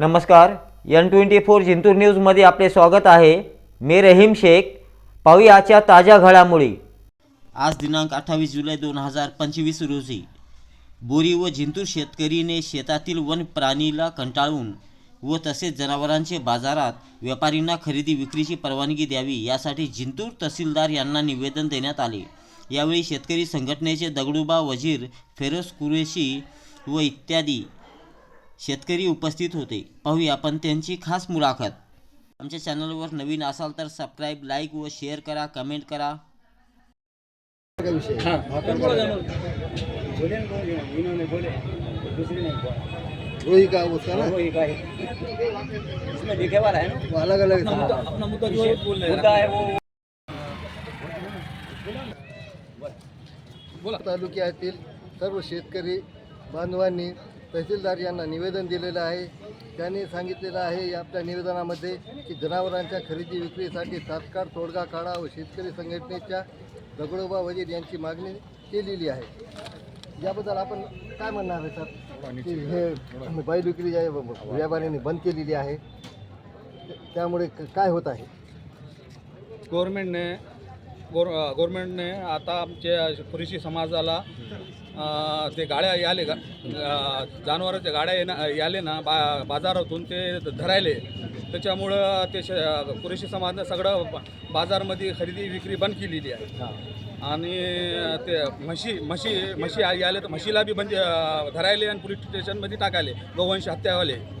नमस्कार N twenty four Jintur न्यूजमध्ये आपले स्वागत आहे. मी रहीम शेख. पाहूया आजच्या ताज्या घडामोडी. आज दिनांक अठ्ठावीस जुलै दोन हजार पंचवीस रोजी बोरी व जिंतूर शेतकरीने शेतातील वन प्राणीला कंटाळून व तसेच जनावरांचे बाजारात व्यापारींना खरेदी विक्रीची परवानगी द्यावी यासाठी जिंतूर तहसीलदार यांना निवेदन देण्यात आले. यावेळी शेतकरी संघटनेचे दगडूबा वजीर फेरोज कुरेशी व इत्यादी शेतकरी उपस्थित होते. पाहूया आपण त्यांची खास मुलाखत. आमच्या चॅनलवर नवीन असाल तर सबस्क्राईब लाईक व शेअर करा कमेंट करा. का वही का उसका ना अलग अलग तालुक्यातील सर्व शेतकरी बांधवांनी तहसीलदार यांना निवेदन दिलेलं आहे. त्यांनी सांगितलेलं आहे या आपल्या निवेदनामध्ये की जनावरांच्या खरेदी विक्रीसाठी तात्काळ तोडगा काढा व शेतकरी संघटनेच्या दगडोबा वजीर यांची मागणी केलेली आहे. याबद्दल आपण काय म्हणणार आहे सर? की हे बैल विक्री ज्या व्यापाऱ्यांनी बंद केलेली आहे. त्यामुळे क- काय होत आहे? गव्हर्मेंटने गोर गव्हर्मेंटने आता आमच्या पुरुषी समाजाला ते गाड्या याले गा जनावरांच्या गाड्या येणं याले ना बा बाजारातून ते धरायले. त्याच्यामुळं ते श पुरुषी समाजानं सगळं बाजारमध्ये खरेदी विक्री बंद केलेली आहे. आणि ते म्हशी म्हशी म्हशी आ- याले तर म्हशीला बी बंद धरायले आणि पोलीस स्टेशनमध्ये टाकायले. गोवंश हत्यावाले.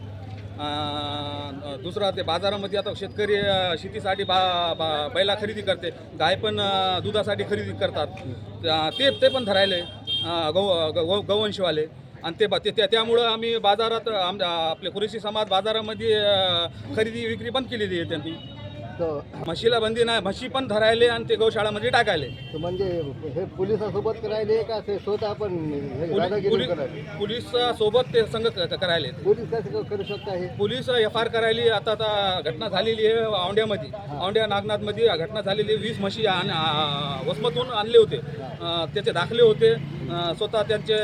दुसरा ते बाजारामध्ये आता शेतकरी शेतीसाठी बा बा बैला खरेदी करते. गाय पण दुधासाठी खरेदी करतात. ते ते पण धरायले. अं, गौ गौ गौवंशवाले. आणि ते बा- ते त्या- त्यामुळं आम्ही बाजारात आम आपले कुरेशी समाज बाजारामध्ये खरेदी विक्री बंद केलेली आहे त्यांनी. म्हशीला बंदी नाही म्हशी पण धरायले आणि ते गौशाळामध्ये टाकायले. तर म्हणजे हे पोलिसासोबत करायले का ते स्वतः आपण हे दादागिरी करायले? ते संघ क- करायले पोलीस सगळं करू शकता हे? पोलीस एफ आर करायली आता आता घटना झालेली आहे औंड्यामध्ये औंड्या नागनाथमध्ये घटना झालेली आहे. वीस म्हशी आण- आ- वसमतहून आणले होते. अं, त्याचे दाखले होते. अं, स्वतः त्यांचे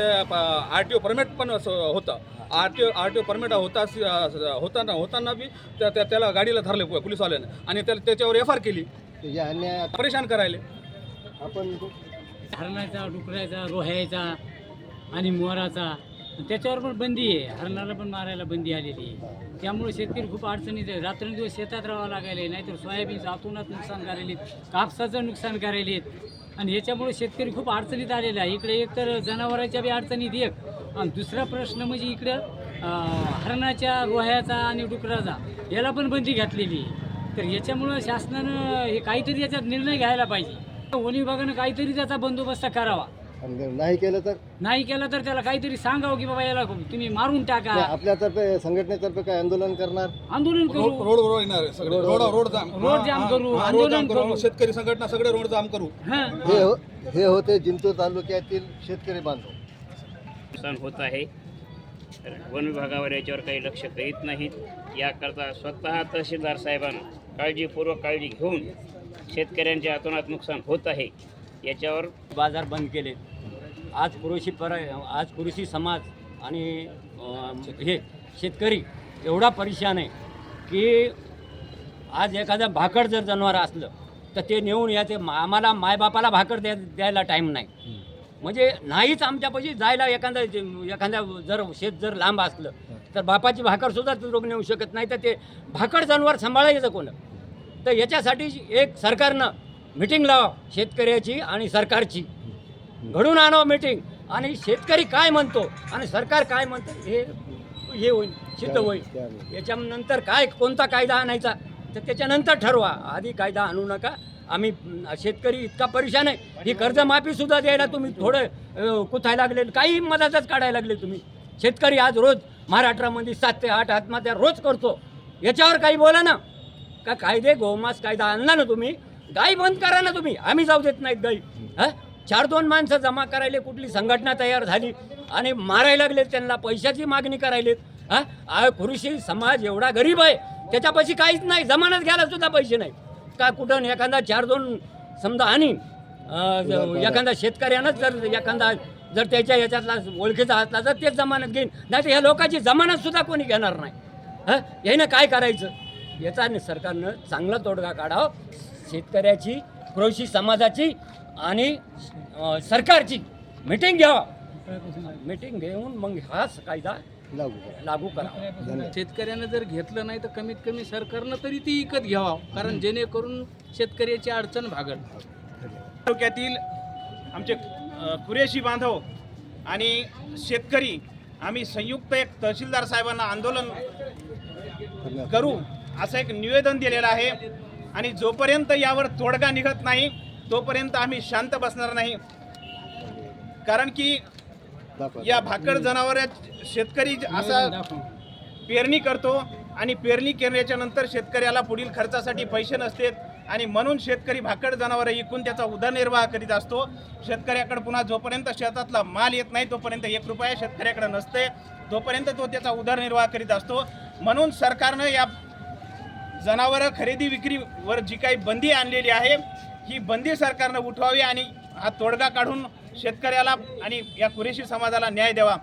आर टी ओ परमिट पण असं होतं. R T O R T O permit होता होताना होताना बी त्या त्या- त्याला गाडीला धरले पोलीसवाल्याने. आणि त्याला त्याच्यावर एफ आर केली. परेशान करायले. आपण हरणाचा डुकराचा रोह्याचा आणि मोराचा. त्याच्यावर पण बंदी आहे. हरणाला पण मारायला बंदी आलेली आहे. त्यामुळे शेतकरी खूप अडचणीत आहे. रात्रंदिवस शेतात राहावं लागायला नाहीतर सोयाबीनचं आतूनात नुकसान करायले कापसाचं नुकसान करायले आणि याच्यामुळे शेतकरी खूप अडचणीत आलेला आहे. इकडे एक तर जनावरांच्या बी अडचणीत एक. आणि दुसरा प्रश्न म्हणजे इकडं हरणाच्या रोह्याचा आणि डुकराचा याला पण बंदी घातलेली आहे. तर याच्यामुळं शासनानं हे काहीतरी याच्यात निर्णय घ्यायला पाहिजे. वन विभागानं काहीतरी त्याचा बंदोबस्त करावा. आणि नाही केलं तर? नाही केलं तर त्याला काहीतरी सांगावं की बाबा याला तुम्ही मारून टाका. आपल्यातर्फे संघटनेतर्फे काय आंदोलन करणार? आंदोलन करू. रोड रोड रोड येणार आहे सगळे. Road road jam. Road jam हा, करू, आंदोलन करू. करू. शेतकरी संघटना सगळे रोड जाम करू. हां. हे हो हे होते जिंतूर तालुक्यातील शेतकरी बांधव. नुकसान होत आहे. तर वन विभागावर याच्यावर काही लक्ष करीत नाहीत. याकरता स्वतः तहसीलदार साहेबांना काळजीपूर्वक काळजी घेऊन शेतकऱ्यांच्या हातोनात नुकसान होत आहे. याच्यावर बाजार बंद केले. आज पुरुषी पर आज पुरुषी समाज आणि हे शेतकरी एवढा परेशान आहे की आज एखादं भाकड जर जनावर असलं तर ते नेऊन याचे आम्हाला मायबापाला भाकर द्या द्यायला टाईम नाही. म्हणजे नाहीच आमच्यापाशी जायला एखादा एखाद्या जर शेत जर लांब असलं तर बापाची भाकरसुद्धा लोक नेऊ शकत नाही. तर ते भाकड जनावर सांभाळायचं कोण? तर याच्यासाठी एक सरकारनं मिटिंग लावा शेतकऱ्याची आणि सरकारची. घडून आणावं मीटिंग आणि शेतकरी काय म्हणतो आणि सरकार काय म्हणतं हे हे होईल सिद्ध होईल. याच्यानंतर काय कोणता कायदा आणायचा? तर त्याच्यानंतर ठरवा. आधी कायदा आणू नका. आम्ही शेतकरी इतका परेशान आहे. ही कर्जमाफीसुद्धा द्यायला तुम्ही थोडं कुथायला लागले काही मधातच काढायला लागले तुम्ही. शेतकरी आज रोज महाराष्ट्रामध्ये सात ते आठ आत्महत्या रोज करतो. याच्यावर काही बोला ना. का कायदे गोमास कायदा आणला ना तुम्ही? गाई बंद करा ना तुम्ही. आम्ही जाऊ देत नाहीत गाई. हा? चार दोन माणसं जमा करायले कुठली संघटना तयार झाली आणि मारायला लागले त्यांना पैशाची मागणी करायलेत. हा? कृषी समाज एवढा गरीब आहे. त्याच्यापाशी काहीच नाही. जमानत घ्यायला सुद्धा पैसे नाही का कुठं? एखादा चार दोन समजा आणि एखादा शेतकऱ्यानंच जर एखादा जर त्याच्या याच्यातला ओळखीचा असला तर तेच जमानत घेईन. नाही तर ह्या लोकांची जमानत सुद्धा कोणी घेणार नाही. हां? यानं काय करायचं? याचा नि- सरकारनं चांगला तोडगा काढावा. शेतकऱ्याची कृषी समाजाची आणि सरकारची मिटिंग घ्यावा. मिटिंग घेऊन मग हा कायदा लागू करा. शेतकऱ्यानं जर घेतलं नाही तर कमीत कमी सरकारनं तरी ती विकत घ्यावा कारण जेणेकरून शेतकऱ्याची अडचण भागल. तालुक्यातील आमचे कुरेशी बांधव आणि शेतकरी आम्ही संयुक्त एक तहसीलदार साहेबांना आंदोलन करू असं एक निवेदन दिलेलं आहे. आणि जोपर्यंत यावर तोडगा निघत नाही तोपर्यंत आम्ही शांत बसणार नाही. कारण की या भाकड जनावर शेतकरी असा पेरणी करतो आणि पेरणी करण्याच्या नंतर शेतकऱ्याला पुढील खर्चासाठी पैसे नसतात आणि म्हणून शेतकरी भाकड जनावरं विकून त्याचा उदरनिर्वाह करीत असतो. शेतकऱ्याकडे पुन्हा जोपर्यंत शेतातला माल येत नाही तोपर्यंत एक रुपया शेतकऱ्याकडे नसते. तोपर्यंत तो त्याचा उदरनिर्वाह करीत असतो. म्हणून सरकारनं या जनावरं खरेदी विक्रीवर जी काही बंदी आणलेली आहे ही बंदी सरकारनं उठवावी आणि हा तोडगा काढून शेतकऱ्याला आणि या कुरेशी समाजाला न्याय द्यावा.